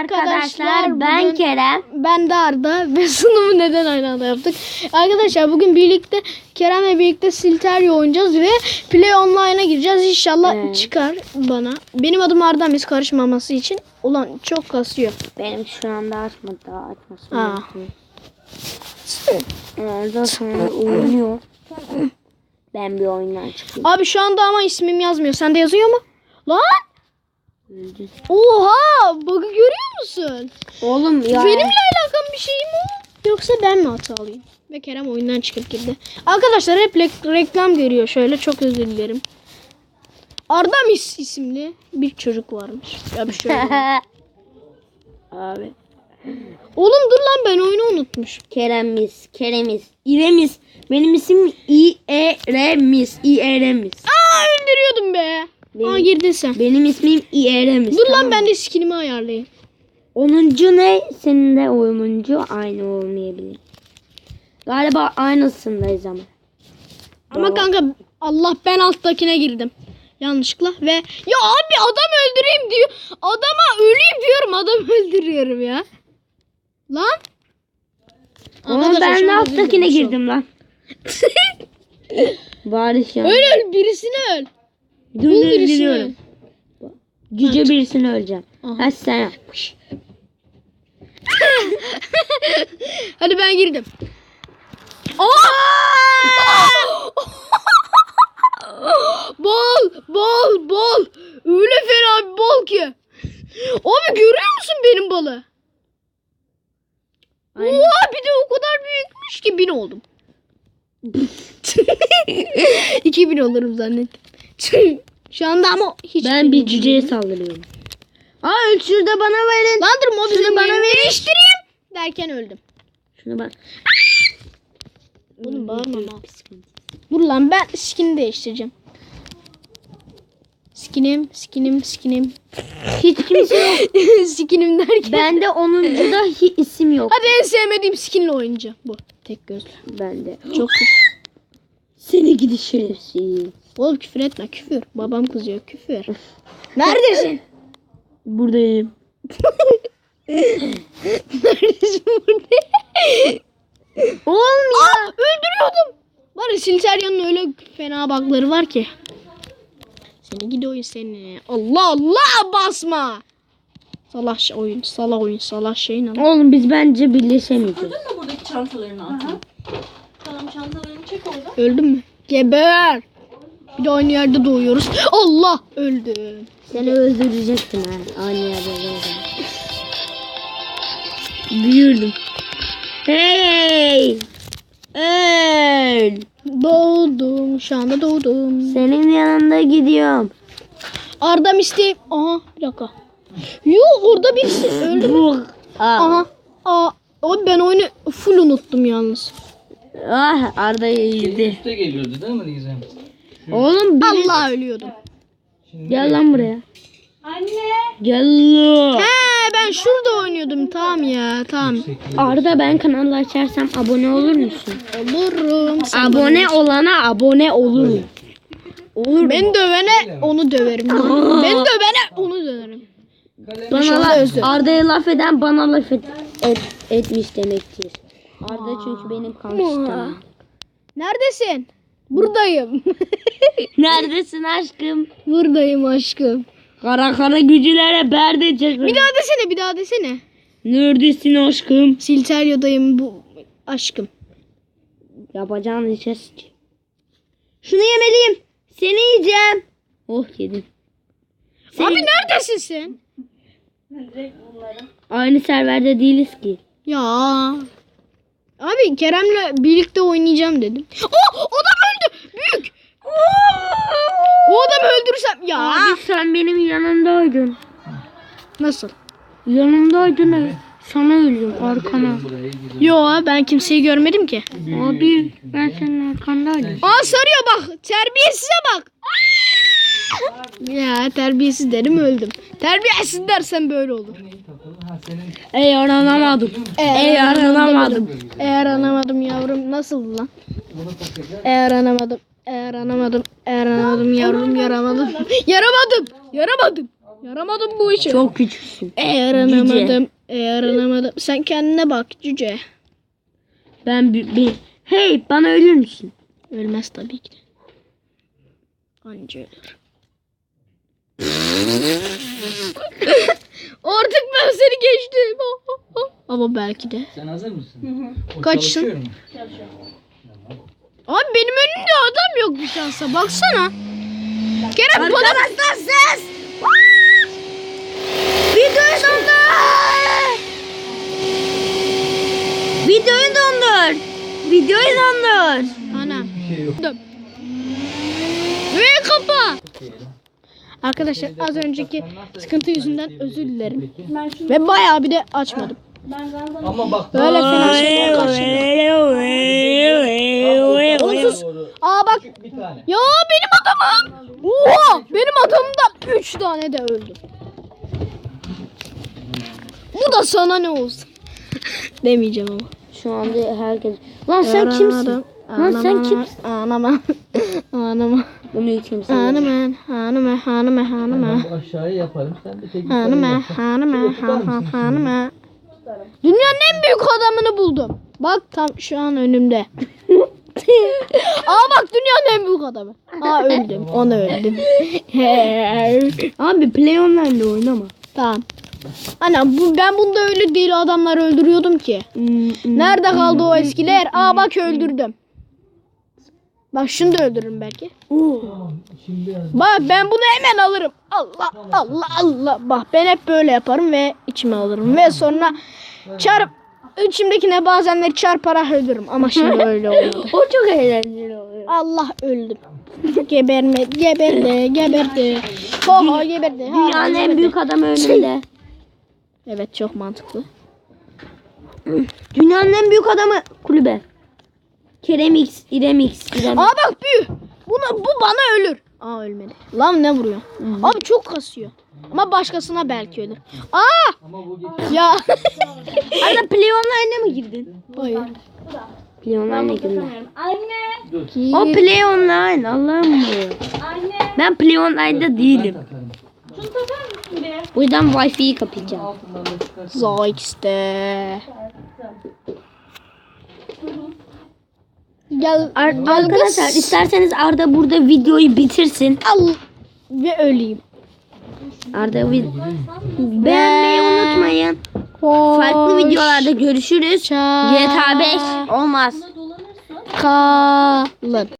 arkadaşlar. Ben bugün- Kerem. Ben de Arda ve sunumu neden aynı anda yaptık? Arkadaşlar bugün birlikte Kerem'le birlikte Silterio oynayacağız ve Play Online'a gireceğiz. İnşallah Evet. çıkar bana. Benim adım Arda mis karışmaması için. Ulan çok kasıyor. Benim şu anda açmadı daha açmasın. Aa. Orada sonra oynuyor. Ben bir oyundan çıkayım. Abi şu anda ama ismim yazmıyor. Sende yazıyor mu? Lan! Öldü. Oha! Bug'ı görüyor musun? Oğlum ya. Benimle alakalı bir şey mi? Yoksa ben mi hatalıyım? Ve Kerem oyundan çıkıp girdi. Arkadaşlar hep rek- reklam görüyor. Şöyle çok özür dilerim. Arda Mis isimli bir çocuk varmış. Ya bir şey. Abi. Oğlum dur lan ben oyunu unutmuşum. Keremiz, Keremiz, İremiz. Benim ismim İeremiz, İeremiz. Aa öldürüyordum be. Benim- Aa girdin sen. Benim ismim İeremiz. Dur tamam lan ben de skinimi ayarlayayım. Onuncu ne? Senin de onuncu aynı olmayabilir. Galiba aynısındayız ama. Ama Doğru. kanka Allah ben alttakine girdim. Yanlışlıkla ve ya abi adam öldüreyim diyor. Adama öleyim diyorum adam öldürüyorum ya. Lan. Ama ben de alttakine girdim lan. Barış ya. Öl öl birisini öl. Birisini biliyorum. Cüce birisini öleceğim. Aha. Ha sen yapmış. Hadi ben girdim. Aa! bol bol bol. Öyle fena bir bol ki. Abi görüyor musun benim balı? Aynen. Oha bir de o kadar büyükmüş ki bin oldum. 2000 olurum zannettim. Şu anda ama hiç Ben bir cüceye saldırıyorum. Aa şurada bana verin. Lan dur mobilimi Şunu bana verin. değiştireyim derken öldüm. Şunu bak. Oğlum bağırma. Dur lan ben skin değiştireceğim. Skinim, skinim, skinim. Hiç kimse yok. skinim derken. Bende onuncuda hiç isim yok. Hadi en sevmediğim skinle oynayacağım. Bu. Tek gözlü. Bende. Çok Seni gidi şerefsiz. Oğlum küfür etme küfür. Babam kızıyor küfür. Neredesin? Buradayım. Neredesin burada? Oğlum Aa, öldürüyordum. Var ya Silteria'nın öyle fena bakları var ki. Seni gidi oyun seni. Allah Allah basma. Salah şey- oyun, salah oyun, salah şeyin ama. Oğlum biz bence birleşemeyeceğiz. da buradaki çantalarını atın. Tamam çantalarını çek oradan. Öldün mü? Geber. Bir de aynı yerde doğuyoruz. Allah öldüm. Seni öldürecektim ha. Aynı yerde öldürdüm. Büyürdüm. Hey! Öl! Doğdum. Şu anda doğdum. Senin yanında gidiyorum. Arda Misti. Aha bir dakika. Yok orada birisi öldü. Ah, Aha. Aa, o ben oyunu full unuttum yalnız. ah Arda yedi. Üste geliyordu değil mi Gizem? Oğlum bir Allah ölüyordum. gel lan buraya. Anne. Gel lan. He ben şurada oynuyordum tamam ya tamam. Arda ben kanalı açarsam abone olur musun? Olurum. Abone olana abone olurum. bana- Ben dövene onu döverim. ben dövene onu döverim. Bana. Arda'ya laf eden bana laf et, et- etmiş demektir. Arda çünkü benim kankistanım. Neredesin? Buradayım. Neredesin aşkım? Buradayım aşkım. Kara kara gücülere berde çakın. Bir daha desene bir daha desene. Neredesin aşkım? Silterio'dayım bu aşkım. Yapacağın işe sıç. Şunu yemeliyim. Seni yiyeceğim. Oh yedim. Seni- Abi neredesin sen? Aynı serverde değiliz ki. Ya. Abi Kerem'le birlikte oynayacağım dedim. Oh adam öldü. O adamı öldürürsem ya. Abi sen benim yanımdaydın. Nasıl? Yanımdaydın. ha. Sana ölüyorum arkana. Yo ben kimseyi görmedim ki. Abi ben senin arkandaydım. Aa sarıyor bak. Terbiyesize bak. ya terbiyesiz derim öldüm. Terbiyesiz dersen böyle olur. Ey aranamadım. Ey aranamadım. Eğer anamadım yavrum nasıl lan? bunu takacağız. Eğer anamadım. Eğer anamadım. Eğer anamadım yavrum yaramadım. yaramadım. Yaramadım. Yaramadım bu işe. Çok küçüksün. E yaranamadım. E yaranamadım. Sen kendine bak cüce. Ben bir, bir... Hey bana ölür müsün? Ölmez tabii ki. Anca ölür. Artık ben seni geçtim. Ama belki de. Sen hazır mısın? O Kaçsın? çalışıyor mu? Abi benim önümde adam yok bir şansa. Baksana. Kerem bana Arkadaşlar ses! Videoyu dondur! Videoyu dondur! Videoyu dondur! Ana. Şey. Ve kapa. Arkadaşlar az önceki sıkıntı yüzünden özür dilerim. Ve bayağı bir de açmadım. Ama bak. Böyle fena şeyler karşımda. Aa bak. Bir tane. Ya benim adamım. Oha benim adamımdan 3 tane de öldü. Bu da sana ne olsun. Demeyeceğim ama. Şu anda herkes... Lan sen kimsin? Lan sen kimsin? Anama. Anama. Bunu kimsin? Hanıma. Hanıma. Hanıma. Hanıma. Ben bu aşağıya yaparım. Sen de tek Hanıma. Hanıma. Hanıma. Hanıma. Dünyanın en büyük adamını buldum. Bak tam şu an önümde. Aa bak dünyanın en büyük adamı. Aa öldüm. Onu öldüm. Abi play online'da oynama. tamam. Ana bu ben bunda öyle değil adamlar öldürüyordum ki. Hmm, Nerede kaldı o eskiler? Aa bak öldürdüm. Bak şunu da öldürürüm belki. Bak ben bunu hemen alırım. Allah Allah Allah. Bak ben hep böyle yaparım ve içime alırım. Ve sonra çarp içimdekine bazenleri çarparak öldürürüm. Ama şimdi öyle olmadı. O çok eğlenceli oluyor. Allah öldüm. Geberme, geberdi, geberdi. Ho ho geberdi. Ha, Dünyanın en geberdi. büyük adamı önünde. Evet çok mantıklı. Dünyanın en büyük adamı kulübe. Kerem X, İrem X, İrem Aa bak büyü. Buna, bu bana ölür. Aa ölmedi. Lan ne vuruyor? Abi çok kasıyor. Ama başkasına belki ölür. Aa ya. Arada play online'a mı girdin? Hayır. Play online'a girdim. Anne. O play online Allah'ım bu. Anne. Ben play online'da değilim. Bu yüzden Wi-Fi'yi kapayacağım. Zoix'te. Gel Ar- gel arkadaşlar kız. isterseniz Arda burada videoyu bitirsin. al ve öleyim. Arda vid- beğenmeyi unutmayın. Farklı videolarda görüşürüz. Hoşça GTA 5 olmaz. kalın.